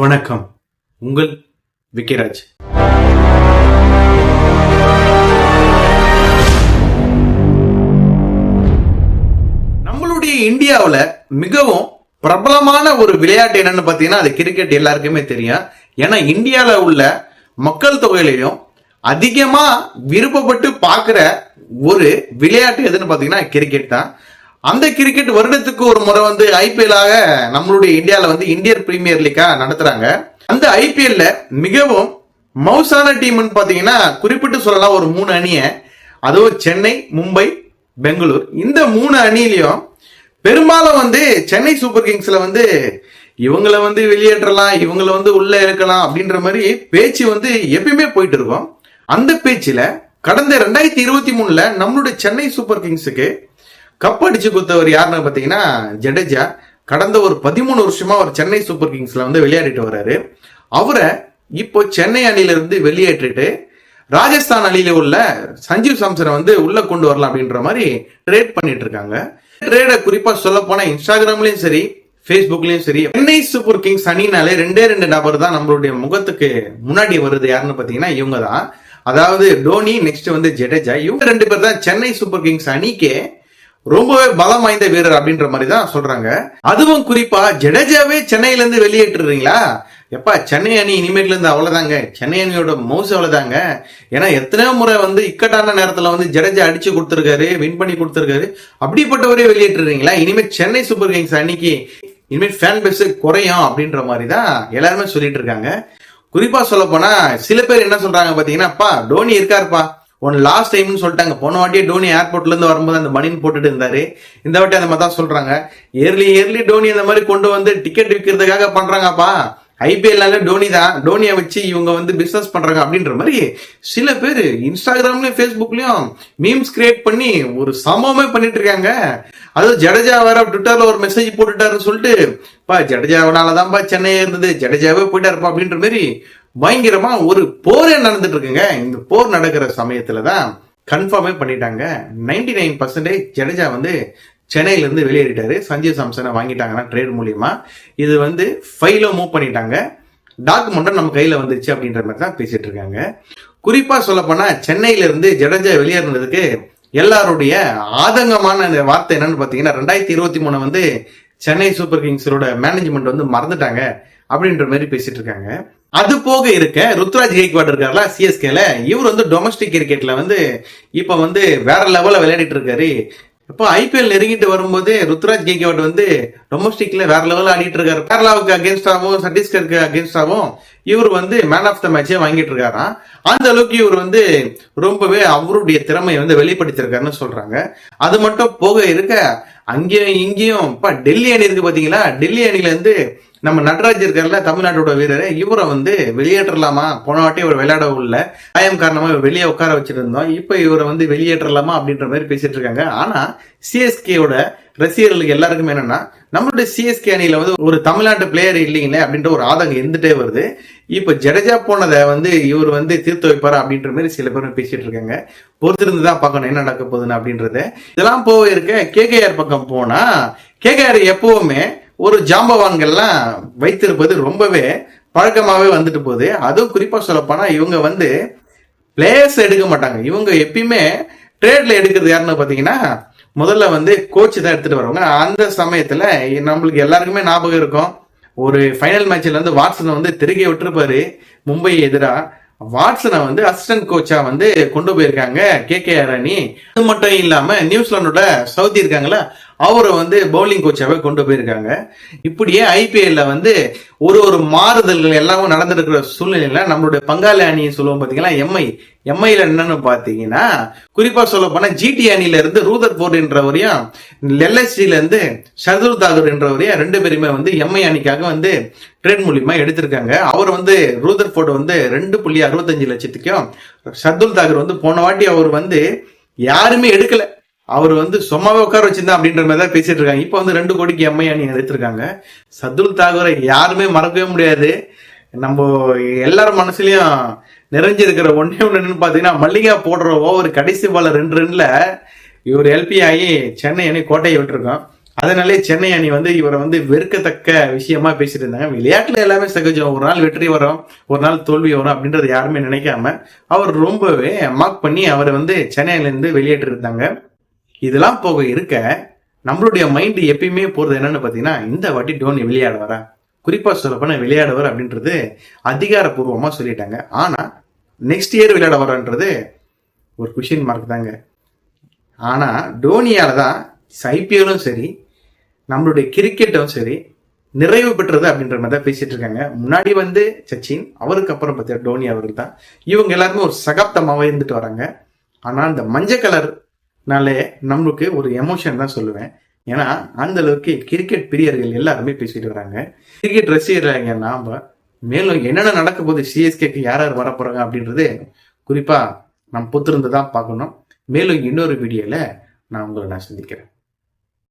வணக்கம். உங்கள் விக்கிராஜ். நம்மளுடைய இந்தியாவில் மிகவும் பிரபலமான ஒரு விளையாட்டு என்னன்னு பார்த்தீங்கன்னா அது கிரிக்கெட் எல்லாருக்குமே தெரியும். ஏன்னா இந்தியால உள்ள மக்கள் தொகையிலையும் அதிகமா விருப்பப்பட்டு பார்க்குற ஒரு விளையாட்டு எதுன்னு பார்த்தீங்கன்னா கிரிக்கெட் தான். அந்த கிரிக்கெட் வருடத்துக்கு ஒரு முறை வந்து ஐபிஎல்லாக நம்மளுடைய இந்தியாவில் வந்து இந்தியன் பிரீமியர் லீக்கா நடத்துறாங்க. அந்த ஐபிஎல்ல மிகவும் மவுசான டீம்னு பார்த்தீங்கன்னா குறிப்பிட்டு சொல்லலாம் ஒரு மூணு அணியை. அதுவும் சென்னை மும்பை பெங்களூர். இந்த மூணு அணிலையும் பெரும்பாலும் வந்து சென்னை சூப்பர் கிங்ஸ்ல வந்து இவங்களை வந்து வெளியேற்றலாம் இவங்களை வந்து உள்ள இறக்கலாம் அப்படின்ற மாதிரி பேச்சு வந்து எப்பயுமே போயிட்டு இருக்கும். அந்த பேச்சுல கடந்த ரெண்டாயிரத்தி இருபத்தி மூணுல நம்மளுடைய சென்னை சூப்பர் கிங்ஸுக்கு கப் அடிச்சு கொடுத்தவர் யாருன்னு பார்த்தீங்கன்னா ஜடேஜா. கடந்த ஒரு பதிமூணு வருஷமா அவர் சென்னை சூப்பர் கிங்ஸ்ல வந்து விளையாடிட்டு வர்றாரு. அவரை இப்போ சென்னை அணியிலிருந்து வெளியேற்றிட்டு ராஜஸ்தான் அணியில உள்ள சஞ்சீவ் சாம்சனை வந்து உள்ள கொண்டு வரலாம் அப்படின்ற மாதிரி ட்ரேட் பண்ணிட்டு இருக்காங்க. ட்ரேடை குறிப்பா சொல்ல போனா இன்ஸ்டாகிராம்லயும் சரி ஃபேஸ்புக்லயும் சரி சென்னை சூப்பர் கிங்ஸ் அணினாலே ரெண்டே ரெண்டு நபர் தான் நம்மளுடைய முகத்துக்கு முன்னாடி வருது. யாருன்னு பாத்தீங்கன்னா இவங்க தான் அதாவது டோனி நெக்ஸ்ட் வந்து ஜடேஜா. இவங்க ரெண்டு பேர் தான் சென்னை சூப்பர் கிங்ஸ் அணிக்கே ரொம்பவே பலம் வாய்ந்த வீரர் அப்படின்ற மாதிரி தான் சொல்றாங்க. அதுவும் குறிப்பா ஜடேஜாவே சென்னையில இருந்து வெளியேற்றுறீங்களா எப்பா சென்னை அணி இனிமேட்ல இருந்து அவ்வளவுதாங்க. சென்னை அணியோட மவுஸ் அவ்வளவுதாங்க. ஏன்னா எத்தனையோ முறை வந்து இக்கட்டான நேரத்துல வந்து ஜடேஜா அடிச்சு கொடுத்துருக்காரு வின் பண்ணி கொடுத்துருக்காரு. அப்படிப்பட்டவரே வெளியேற்றுறீங்களா இனிமேல் சென்னை சூப்பர் கிங்ஸ் அன்னைக்கு இனிமேல் ஃபேன் பேஸ் குறையும் அப்படின்ற மாதிரி தான் எல்லாருமே சொல்லிட்டு இருக்காங்க. குறிப்பா சொல்ல போனா சில பேர் என்ன சொல்றாங்க பாத்தீங்கன்னா அப்பா டோனி இருக்காருப்பா. ஒன் லாஸ்ட் டைம்னு சொல்லிட்டாங்க. போன வாட்டியே டோனி ஏர்போர்ட்ல இருந்து வரும்போது அந்த மணின்னு போட்டுட்டு இருந்தாரு. இந்த வாட்டி அந்த மாதிரி தான் சொல்றாங்க. இயர்லி இயர்லி டோனி அந்த மாதிரி கொண்டு வந்து டிக்கெட் விற்கிறதுக்காக பண்றாங்கப்பா. ஐபிஎல்னால டோனி தான். டோனியை வச்சு இவங்க வந்து பிசினஸ் பண்றாங்க அப்படின்ற மாதிரி சில பேர் இன்ஸ்டாகிராம்லயும் ஃபேஸ்புக்லயும் மீம்ஸ் கிரியேட் பண்ணி ஒரு சமமே பண்ணிட்டு இருக்காங்க. அதுவும் ஜடேஜா வேற ட்விட்டர்ல ஒரு மெசேஜ் போட்டுட்டாருன்னு சொல்லிட்டு பா ஜடேஜாவனாலதான்ப்பா சென்னை இருந்தது. ஜடேஜாவே போயிட்டாருப்பா அப்படின்ற மாதிரி பயங்கரமா ஒரு போரே நடந்துட்டு இருக்குங்க இந்த போர் நடக்கிற சமயத்துல தான் கன்ஃபார்மே பண்ணிட்டாங்க. நைன்டி நைன் பர்சன்டேஜ் ஜடேஜா வந்து சென்னையில இருந்து வெளியேறிட்டாரு. சஞ்சீவ் சாம்சனை வாங்கிட்டாங்கன்னா ட்ரேட் மூலியமா. இது வந்து ஃபைலோ மூவ் பண்ணிட்டாங்க. டாக்குமெண்ட்டும் நம்ம கையில வந்துருச்சு அப்படின்ற மாதிரி தான் பேசிட்டு இருக்காங்க. குறிப்பா சொல்ல போனா சென்னையில இருந்து ஜடேஜா வெளியேறினதுக்கு எல்லாருடைய ஆதங்கமான வார்த்தை என்னன்னு பாத்தீங்கன்னா ரெண்டாயிரத்தி இருபத்தி மூணு வந்து சென்னை சூப்பர் கிங்ஸோட மேனேஜ்மெண்ட் வந்து மறந்துட்டாங்க அப்படின்ற மாதிரி பேசிட்டு இருக்காங்க. அது போக இருக்க ருத்ராஜ் கேக்வாட் இருக்காருல சிஎஸ்கேல இவர் வந்து டொமஸ்டிக் கிரிக்கெட்ல வந்து இப்ப வந்து வேற லெவல்ல விளையாடிட்டு இருக்காரு. இப்போ ஐபிஎல் நெருங்கிட்டு வரும்போது ருத்ராஜ் கேக்வாட் வந்து டொமஸ்டிக்ல வேற லெவல்ல ஆடிட்டு இருக்காரு. கேரளாவுக்கு அகேன்ஸ்டாவும் சத்தீஸ்கருக்கு அகேன்ஸ்டாவும் இவர் வந்து மேன் ஆஃப் த மேட்சே வாங்கிட்டு இருக்காராம் அந்த அளவுக்கு இவர் வந்து ரொம்பவே அவருடைய திறமையை வந்து வெளிப்படுத்திருக்காருன்னு சொல்றாங்க. அது மட்டும் போக இருக்க அங்கேயும் இங்கேயும் இப்ப டெல்லி அணி இருக்கு பாத்தீங்களா? டெல்லி அணில இருந்து நம்ம நடராஜ் இருக்கார்ல தமிழ்நாட்டோட வீரர் இவரை வந்து வெளியேற்றலாமா? போன வாட்டி இவர் விளையாட உள்ள காயம் காரணமா வெளியே உட்கார வச்சிருந்தோம். இப்ப இவரை வந்து வெளியேற்றலாமா அப்படின்ற மாதிரி பேசிட்டு இருக்காங்க. ஆனா சிஎஸ்கேயோட ரசிகர்களுக்கு எல்லாருக்குமே என்னன்னா நம்மளுடைய சிஎஸ்கே அணியில வந்து ஒரு தமிழ்நாட்டு பிளேயர் இல்லைங்களே அப்படின்ற ஒரு ஆதங்கம் இருந்துட்டே வருது. இப்ப ஜடேஜா போனதை வந்து இவர் வந்து தீர்த்து வைப்பார் அப்படின்ற மாதிரி சில பேரும் பேசிட்டு இருக்காங்க. பொறுத்திருந்து தான் பார்க்கணும் என்ன நடக்க போகுதுன்னு அப்படின்றத. இதெல்லாம் போக இருக்க கேகேஆர் பக்கம் போனா கேகேஆர் எப்பவுமே ஒரு ஜாம்பவான்கள்லாம் வைத்திருப்பது ரொம்பவே பழக்கமாவே வந்துட்டு போகுது. அதுவும் குறிப்பா சொல்லப்போனா இவங்க வந்து பிளேயர்ஸ் எடுக்க மாட்டாங்க. இவங்க எப்பயுமே ட்ரேட்ல எடுக்கிறது யாருன்னு பாத்தீங்கன்னா முதல்ல வந்து கோச் தான் எடுத்துட்டு வருவாங்க. அந்த சமயத்துல நம்மளுக்கு எல்லாருக்குமே ஞாபகம் இருக்கும். ஒரு ஃபைனல் மேட்ச்ல வந்து வாட்ஸனை வந்து திருகி விட்டுருப்பாரு. மும்பை எதிராக வாட்ஸனை வந்து அசிஸ்டன்ட் கோச்சா வந்து கொண்டு போயிருக்காங்க. கே கே ஆர் அணி. அது மட்டும் இல்லாம நியூசிலாண்டோட சவுதி இருக்காங்களா அவரை வந்து பவுலிங் கோச்சாவே கொண்டு போயிருக்காங்க. இப்படியே ஐபிஎல்ல வந்து ஒரு ஒரு மாறுதல்கள் எல்லாமே நடந்திருக்கிற சூழ்நிலையில நம்மளுடைய பங்காளி அணியை சொல்லுவோம் பாத்தீங்கன்னா எம்ஐ எம்ஐல என்னன்னு பாத்தீங்கன்னா குறிப்பா சொல்ல போனா ஜிடி அணில இருந்து ரூதர் போர்ட் என்றவரையும் எல்எஸ்டில இருந்து ஷர்துல் தாகூர் என்றவரையும் ரெண்டு பேருமே வந்து எம்ஐ அணிக்காக வந்து ட்ரேட் மூலியமா எடுத்திருக்காங்க. அவர் வந்து ரூதர் போர்டு வந்து ரெண்டு புள்ளி அறுபத்தஞ்சு லட்சத்துக்கும் ஷர்துல் தாகூர் வந்து போன வாட்டி அவர் வந்து யாருமே எடுக்கல. அவர் வந்து சும்மாவே உட்கார வச்சிருந்தா அப்படின்ற மாதிரி தான் பேசிட்டு இருக்காங்க. இப்போ வந்து ரெண்டு கோடிக்கு எம்ஐ அணி எடுத்திருக்காங்க. சதுல் தாகூரை யாருமே மறக்கவே முடியாது. நம்ம எல்லார மனசுலயும் நிறைஞ்சிருக்கிற ஒன்னே ஒன்னு பாத்தீங்கன்னா மல்லிகா போடுற ஓவர் கடைசி பால ரெண்டு ரெண்டுல இவர் எல்பி ஆகி சென்னை அணி கோட்டையை விட்டுருக்கோம் அதனாலே சென்னை அணி வந்து இவரை வந்து வெறுக்கத்தக்க விஷயமா பேசிட்டு இருந்தாங்க. விளையாட்டுல எல்லாமே சகஜம். ஒரு நாள் வெற்றி வரும் ஒரு நாள் தோல்வி வரும் அப்படின்றது யாருமே நினைக்காம அவர் ரொம்பவே மார்க் பண்ணி அவரை வந்து சென்னையில இருந்து இருந்தாங்க இதெல்லாம் போக இருக்க நம்மளுடைய மைண்ட் எப்பயுமே போறது என்னன்னு பாத்தீங்கன்னா இந்த வாட்டி டோனி விளையாட வரா குறிப்பா சொல்ல போனா விளையாடுவார் அப்படின்றது அதிகாரப்பூர்வமா சொல்லிட்டாங்க. ஆனா நெக்ஸ்ட் இயர் விளையாட வரன்றது ஒரு கொஷின் மார்க் தாங்க. ஆனா டோனியால தான் ஐபிஎல்லும் சரி நம்மளுடைய கிரிக்கெட்டும் சரி நிறைவு பெற்றது அப்படின்ற மாதிரி தான் பேசிட்டு இருக்காங்க. முன்னாடி வந்து சச்சின் அவருக்கு அப்புறம் பார்த்தீங்கன்னா டோனி அவர்கள் தான். இவங்க எல்லாருமே ஒரு சகாப்தமாகவே இருந்துட்டு வராங்க. ஆனால் இந்த மஞ்சள் கலர் நாளே நம்மளுக்கு ஒரு எமோஷன் தான் சொல்லுவேன். ஏன்னா அந்த அளவுக்கு கிரிக்கெட் பிரியர்கள் எல்லாருமே பேசிட்டு வராங்க. கிரிக்கெட் ரசிகர்களாங்க நாம மேலும் என்னென்ன நடக்க போகுது சிஎஸ்கேக்கு யார் யார் வர போறாங்க அப்படின்றது குறிப்பா நம்ம பொத்திருந்து தான் பார்க்கணும். மேலும் இன்னொரு வீடியோல நான் உங்களை நான் சந்திக்கிறேன்.